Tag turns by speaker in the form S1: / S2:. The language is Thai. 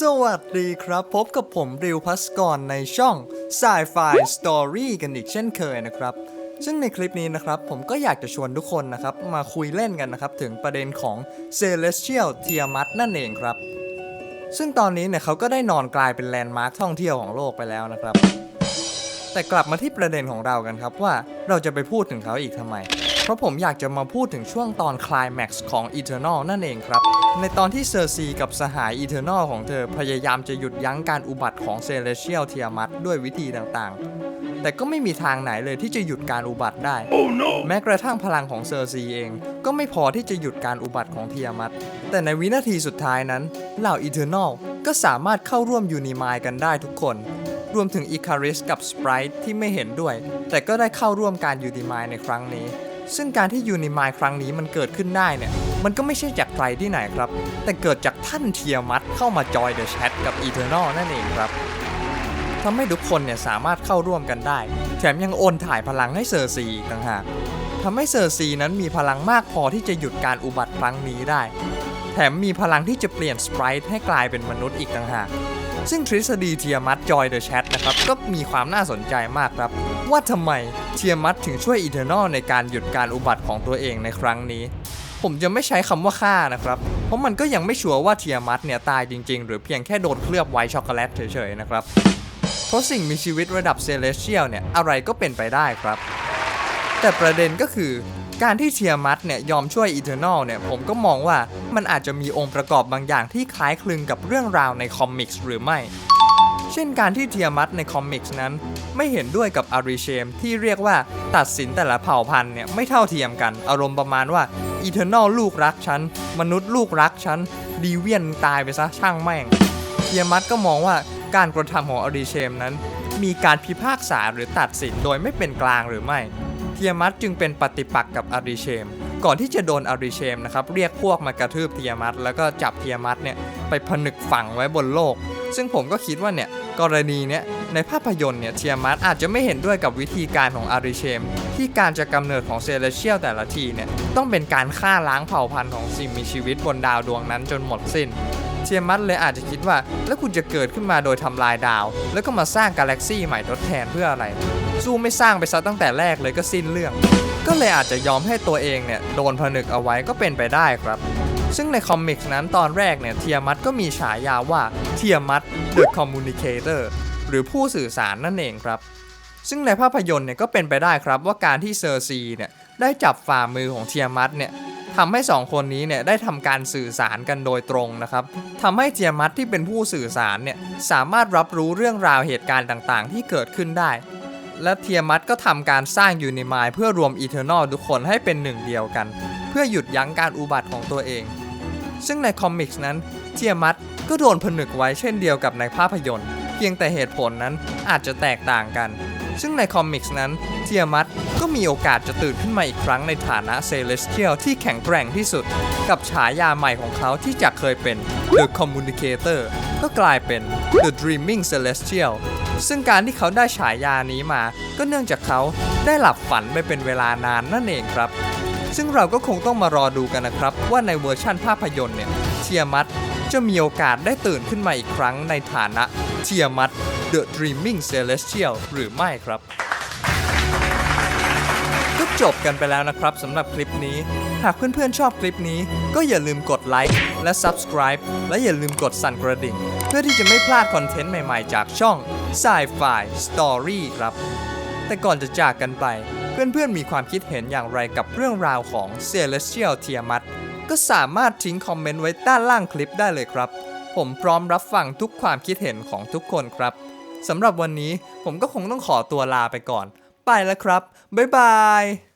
S1: สวัสดีครับ พบกับผมริวพัสกรในช่อง Sci-Fi Story กันอีกเช่นเคยนะครับ ซึ่งในคลิปนี้นะครับ ผมก็อยากจะชวนทุกคนนะครับ มาคุยเล่นกันนะครับ ถึงประเด็นของ Celestial Tiamat นั่นเองครับ ซึ่งตอนนี้เนี่ยเขาก็ได้นอนกลายเป็นแลนด์มาร์คท่องเที่ยวของโลกไปแล้วนะครับ แต่กลับมาที่ประเด็นของเรากันครับว่าเราจะไปพูดถึงเขาอีกทำไม เพราะผมอยากจะมาพูดถึงช่วงตอนคลายแม็กซ์ของ Eternal นั่นเองครับ ในตอนที่เซอร์ซีกับสหาย Eternal ของเธอพยายามจะหยุดยั้งการอุบัติของ Celestial Tiamat ด้วยวิธีต่างๆ แต่ก็ไม่มีทางไหนเลยที่จะหยุดการอุบัติได้แม้กระทั่งพลังของเซอร์ซีเอง ก็ไม่พอที่จะหยุดการอุบัติของเทียมัตแต่ในวินาทีสุดท้ายนั้นเหล่า Eternal ก็สามารถเข้าร่วมยูนิมายกันได้ทุกคนรวมถึง Icarus กับ Sprite ที่ไม่เห็นด้วย แต่ก็ได้เข้าร่วมการยูนิมายในครั้งนี้ ซึ่งการที่ยูนิมายครั้งนี้มันเกิดขึ้นได้เนี่ย มันก็ไม่ใช่จากใครที่ไหนครับ แต่เกิดจากท่านเทียมัตเข้ามาจอยเดอะแชทกับ Eternal นั่นเองครับทำให้ทุกคนเนี่ยสามารถเข้าร่วมกันได้ แถมยังโอนถ่ายพลังให้เซอร์ซีอีกต่างหากทำให้เซอร์ซีนั้นมีพลังมากพอที่จะหยุดการอุบัติครั้งนี้ได้ แถมมีพลังที่จะเปลี่ยนสไปรท์ให้กลายเป็นมนุษย์อีกต่างหากซึ่งทฤษฎีเทียมัตจอยเดอะแชทนะครับ ก็มีความน่าสนใจมากครับ ว่าทำไม เทียมัตถึงช่วยอีเทอร์นอลในการหยุดการอุบัติของตัวเองในครั้งนี้ ผมจะไม่ใช้คำว่าฆ่านะครับ เพราะมันก็ยังไม่ชัวร์ว่าเทียมัตเนี่ยตายจริง ๆ หรือเพียงแค่โดนเคลือบไวช็อกโกแลตเฉยๆนะครับ เพราะสิ่งมีชีวิตระดับเซเลสเชียลเนี่ยอะไรก็เป็นไปได้ครับ แต่ประเด็นก็คือการที่เทียมัตเนี่ยยอมช่วยอีเทอร์นอลเนี่ยผมก็มองว่ามันอาจจะมีองค์ประกอบบางอย่างที่คล้ายคลึงกับเรื่องราวในคอมิกส์หรือไม่ เช่นการที่เทียมัตในคอมิกส์นั้น ไม่เห็นด้วยกับอาริเชมที่เรียกว่าตัดสินแต่ละเผ่าพันธุ์เนี่ยไม่เท่าเทียมกัน อารมณ์ประมาณว่าอีเทอร์นอลลูกรักฉัน มนุษย์ลูกรักฉัน ดีเวียนตายไปซะช่างแม่ง เทียมัตก็มองว่าการกระทำของอาริเชมนั้น มีการพิพากษาหรือตัดสินโดยไม่เป็นกลางหรือไม่ เทียมัตจึงเป็นปฏิปักษ์กับอาริเชมก่อนที่จะโดนอาริเชมนะครับเรียกพวกมากระทืบเทียมัตแล้วก็จับเทียมัตเนี่ยไปผนึกฝังไว้บนโลก ซึ่งผมก็คิดว่าเนี่ยกรณีเนี้ยในภาพยนตร์เนี่ยเทียมัตอาจจะไม่เห็นด้วยกับวิธีการของอาริเชม ที่การจะกำเนิดของเซเลเชียลแต่ละทีเนี่ยต้องเป็นการฆ่าล้างเผ่าพันธุ์ของสิ่งมีชีวิตบนดาวดวงนั้นจนหมดสิ้นเทียมัตเลยอาจจะคิดว่า แล้วคุณจะเกิดขึ้นมาโดยทำลายดาว แล้วก็มาสร้างกาแล็กซี่ใหม่ทดแทนเพื่ออะไรสู้ไม่สร้างไปซะตั้งแต่แรกเลยก็สิ้นเรื่อง ก็เลยอาจจะยอมให้ตัวเองเนี่ยโดนผนึกเอาไว้ก็เป็นไปได้ครับ ซึ่งในคอมิกนั้นตอนแรกเนี่ยเทียมัตก็มีฉายาว่าเทียมัต The Communicator หรือผู้สื่อสารนั่นเองครับ ซึ่งในภาพยนตร์เนี่ยก็เป็นไปได้ครับว่าการที่เซอร์ซีเนี่ยได้จับฝ่ามือของเทียมัตเนี่ยทำให้สองคนนี้เนี่ยได้ทำการสื่อสารกันโดยตรงนะครับทำให้เทียมัตที่เป็นผู้สื่อสารเนี่ยสามารถรับรู้เรื่องราวเหตุการณ์ต่างๆ ที่เกิดขึ้นได้ และเทียมัตก็ทำการสร้างยูนิมายเพื่อรวมอีเทอร์นอลทุกคนให้เป็นหนึ่งเดียวกัน เพื่อหยุดยั้งการอุบัติของตัวเอง ซึ่งในคอมิกส์นั้นเทียมัตก็โดนผนึกไว้เช่นเดียวกับในภาพยนตร์ เพียงแต่เหตุผลนั้นอาจจะแตกต่างกัน ซึ่งในคอมิกส์นั้นเทียมัตก็มีโอกาสจะตื่นขึ้นมาอีกครั้งในฐานะเซเลสเทียลที่แข็งแกร่งที่สุด กับฉายาใหม่ของเขาที่จากเคยเป็น The Communicator ก็กลายเป็น The Dreaming Celestial ซึ่งการที่เขาได้ฉายานี้มา ก็เนื่องจากเขาได้หลับฝันไปเป็นเวลานานนั่นเองครับ ซึ่งเราก็คงต้องมารอดูกันนะครับ ว่าในเวอร์ชั่นภาพยนตร์เนี่ยเทียมัตจะมีโอกาสได้ตื่นขึ้นมาอีกครั้งในฐานะเทียมัต The Dreaming Celestial หรือไม่ครับก็จบกันไปแล้วนะครับสำหรับคลิปนี้ หากเพื่อนๆชอบคลิปนี้ ก็อย่าลืมกดไลค์และ Subscribe และอย่าลืมกดสั่นกระดิ่ง เพื่อที่จะไม่พลาดคอนเทนต์ใหม่ๆจากช่อง Sci-Fi Story ครับ แต่ก่อนจะจากกันไป เพื่อนๆมีความคิดเห็นอย่างไรกับเรื่องราวของ Celestial Tiamat ก็สามารถทิ้งคอมเมนต์ไว้ด้านล่างคลิปได้เลยครับ ผมพร้อมรับฟังทุกความคิดเห็นของทุกคนครับสำหรับวันนี้ผมก็คงต้องขอตัวลาไปก่อน ไปแล้วครับ บ๊ายบาย